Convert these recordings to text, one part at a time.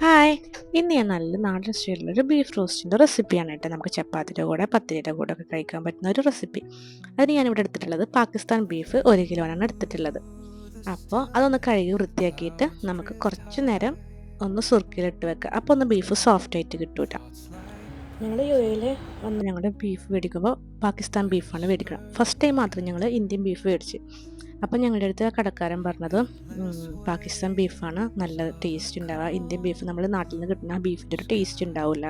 Hi. ഇന്ന് ഞാൻ നല്ല നാടൻ സ്റ്റൈലിലൊരു ബീഫ് റോസ്റ്റിന്റെ റെസിപ്പിയാണ് കേട്ടോ. നമുക്ക് ചപ്പാത്തിന്റെ കൂടെ പത്തിരിയുടെ കൂടെ ഒക്കെ കഴിക്കാൻ പറ്റുന്ന ഒരു റെസിപ്പി അതിന് ഞാനിവിടെ എടുത്തിട്ടുള്ളത് പാകിസ്ഥാൻ ബീഫ് ഒരു കിലോനാണ് എടുത്തിട്ടുള്ളത്. അപ്പോൾ അതൊന്ന് കഴുകി വൃത്തിയാക്കിയിട്ട് നമുക്ക് കുറച്ച് നേരം ഒന്ന് സുർക്കിലിട്ട് വെക്കുക അപ്പോൾ ഒന്ന് ബീഫ് സോഫ്റ്റ് ആയിട്ട് കിട്ടൂല ഞങ്ങൾ യു എയിൽ വന്ന് ഞങ്ങൾ ബീഫ് മേടിക്കുമ്പോൾ പാകിസ്ഥാൻ ബീഫാണ് മേടിക്കണം ഫസ്റ്റ് ടൈം മാത്രം ഞങ്ങൾ ഇന്ത്യൻ ബീഫ് മേടിച്ച് അപ്പം ഞങ്ങളുടെ അടുത്ത് കടക്കാരൻ പറഞ്ഞത് പാകിസ്ഥാൻ ബീഫാണ് നല്ല ടേസ്റ്റ് ഉണ്ടാവുക. ഇന്ത്യൻ ബീഫ് നമ്മൾ നാട്ടിൽ നിന്ന് കിട്ടുന്ന ബീഫിന്റെ ഒരു ടേസ്റ്റ് ഉണ്ടാവില്ല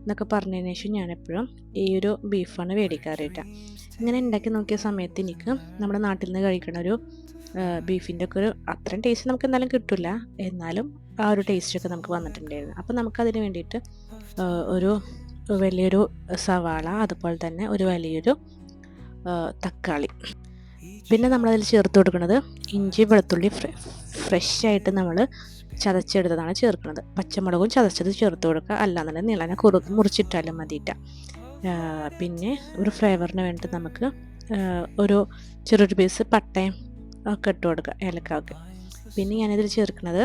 എന്നൊക്കെ പറഞ്ഞതിന് ശേഷം ഞാനെപ്പോഴും ഈ ഒരു ബീഫാണ് മേടിക്കാറായിട്ട് ഇങ്ങനെ ഉണ്ടാക്കി നോക്കിയ സമയത്ത് എനിക്ക് നമ്മുടെ നാട്ടിൽ നിന്ന് കഴിക്കണ ഒരു ബീഫിന്റെ ഒക്കെ ഒരു അത്രയും ടേസ്റ്റ് നമുക്ക് എന്തായാലും കിട്ടില്ല എന്നാലും ആ ഒരു ടേസ്റ്റൊക്കെ നമുക്ക് വന്നിട്ടുണ്ടായിരുന്നു. അപ്പോൾ നമുക്കതിന് വേണ്ടിയിട്ട് ഒരു വലിയൊരു സവാള അതുപോലെ തന്നെ ഒരു വലിയൊരു തക്കാളി. പിന്നെ നമ്മളതിൽ ചേർത്ത് കൊടുക്കുന്നത് ഇഞ്ചി വെളുത്തുള്ളി ഫ്രഷ് ആയിട്ട് നമ്മൾ ചതച്ചെടുത്തതാണ് ചേർക്കുന്നത്. പച്ചമുളകും ചതച്ചത് ചേർത്ത് കൊടുക്കുക. അല്ലാന്നുണ്ടെങ്കിൽ നീളനെ കുറു മുറിച്ചിട്ടാലും മതിയിട്ട. പിന്നെ ഒരു ഫ്ലേവറിന് വേണ്ടിയിട്ട് നമുക്ക് ഒരു ചെറിയൊരു പീസ് പട്ടയും ഒക്കെ ഇട്ട് കൊടുക്കുക ഏലക്കാവൊക്കെ. പിന്നെ ഞാനിതിൽ ചേർക്കുന്നത്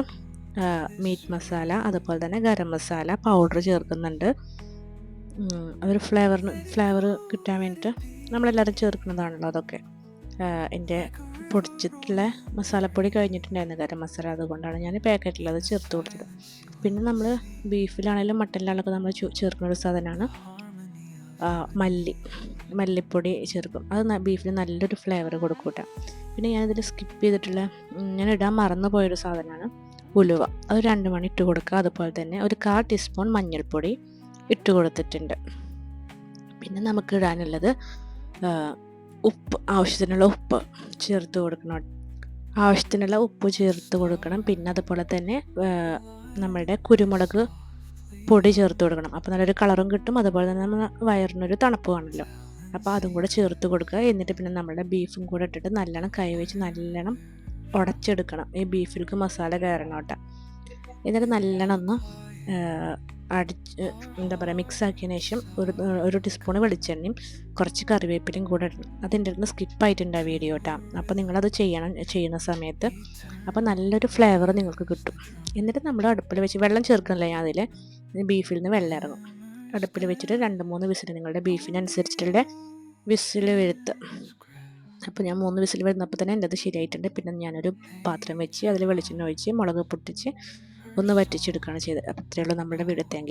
മീറ്റ് മസാല അതുപോലെ തന്നെ ഗരം മസാല പൗഡർ ചേർക്കുന്നുണ്ട്. ഒരു ഫ്ലേവറിന് ഫ്ലേവർ കിട്ടാൻ വേണ്ടിയിട്ട് നമ്മളെല്ലാവരും ചേർക്കുന്നതാണല്ലോ അതൊക്കെ. എന്റെ പൊടിച്ചിട്ടുള്ള മസാലപ്പൊടി കഴിഞ്ഞിട്ടുണ്ടായിരുന്നു ഗരം മസാല അതുകൊണ്ടാണ് ഞാൻ പാക്കറ്റിൽ അത് ചേർത്ത് കൊടുത്തത്. പിന്നെ നമ്മൾ ബീഫിലാണെങ്കിലും മട്ടനിലാണെങ്കിലും നമ്മൾ ചേർക്കുന്ന ഒരു സാധനമാണ് മല്ലി. മല്ലിപ്പൊടി ചേർക്കും. അത് ബീഫിന് നല്ലൊരു ഫ്ലേവർ കൊടുക്കൂട്ട. പിന്നെ ഞാനിതിൽ സ്കിപ്പ് ചെയ്തിട്ടുള്ള ഞാൻ ഇടാൻ മറന്നു പോയൊരു സാധനമാണ് ഉലുവ. അത് രണ്ട് മണി ഇട്ട് കൊടുക്കുക അതുപോലെ തന്നെ ഒരു കാൽ ടീസ്പൂൺ മഞ്ഞൾപ്പൊടി ഇട്ട് കൊടുത്തിട്ടുണ്ട്. പിന്നെ നമുക്ക് ഇടാനുള്ളത് ഉപ്പ് ആവശ്യത്തിനുള്ള ഉപ്പ് ചേർത്ത് കൊടുക്കണം. ആവശ്യത്തിനുള്ള ഉപ്പ് ചേർത്ത് കൊടുക്കണം. പിന്നെ അതുപോലെ തന്നെ നമ്മുടെ കുരുമുളക് പൊടി ചേർത്ത് കൊടുക്കണം. അപ്പോൾ നല്ലൊരു കളറും കിട്ടും. അതുപോലെ തന്നെ നമ്മൾ വയറിനൊരു തണുപ്പ് കാണല്ലോ അപ്പോൾ അതും കൂടെ ചേർത്ത് കൊടുക്കുക. എന്നിട്ട് പിന്നെ നമ്മുടെ ബീഫും കൂടെ ഇട്ടിട്ട് നല്ലോണം കൈ വെച്ച് നല്ലോണം ഉടച്ചെടുക്കണം. ഈ ബീഫിലേക്ക് മസാല കയറണം കേട്ടോ എന്നിട്ട് നല്ലോണം ഒന്ന് അടിച്ച് എന്താ പറയുക മിക്സ് ആക്കിയതിന് ശേഷം ഒരു ഒരു ടീസ്പൂൺ വെളിച്ചെണ്ണയും കുറച്ച് കറിവേപ്പിലയും കൂടെ ഇടണം. അതിന്റെ അടുത്ത് സ്കിപ്പായിട്ടുണ്ട് ആ വീഡിയോ കേട്ടോ അപ്പോൾ നിങ്ങളത് ചെയ്യണം ചെയ്യുന്ന സമയത്ത്. അപ്പോൾ നല്ലൊരു ഫ്ലേവർ നിങ്ങൾക്ക് കിട്ടും. എന്നിട്ട് നമ്മൾ അടുപ്പിൽ വെച്ച് വെള്ളം ചേർക്കണില്ല ഞാൻ അതിൽ ബീഫിൽ നിന്ന് വെള്ളം ഇറങ്ങും. അടുപ്പിൽ വെച്ചിട്ട് രണ്ട് മൂന്ന് വിസിൽ നിങ്ങളുടെ ബീഫിനനുസരിച്ചിട്ടുള്ള വിസിൽ വരുത്ത്. അപ്പോൾ ഞാൻ മൂന്ന് വിസിൽ വരുന്നപ്പോൾ തന്നെ എന്റെ അത് ശരിയായിട്ടുണ്ട്. പിന്നെ ഞാനൊരു പാത്രം വെച്ച് അതിൽ വെളിച്ചെണ്ണ ഒഴിച്ച് മുളക് പൊട്ടിച്ച് ഒന്ന് വറ്റിച്ചെടുക്കുകയാണ് ചെയ്തത്. അപ്പോൾ അത്രയേ ഉള്ളൂ നമ്മുടെ വീട് താങ്ക്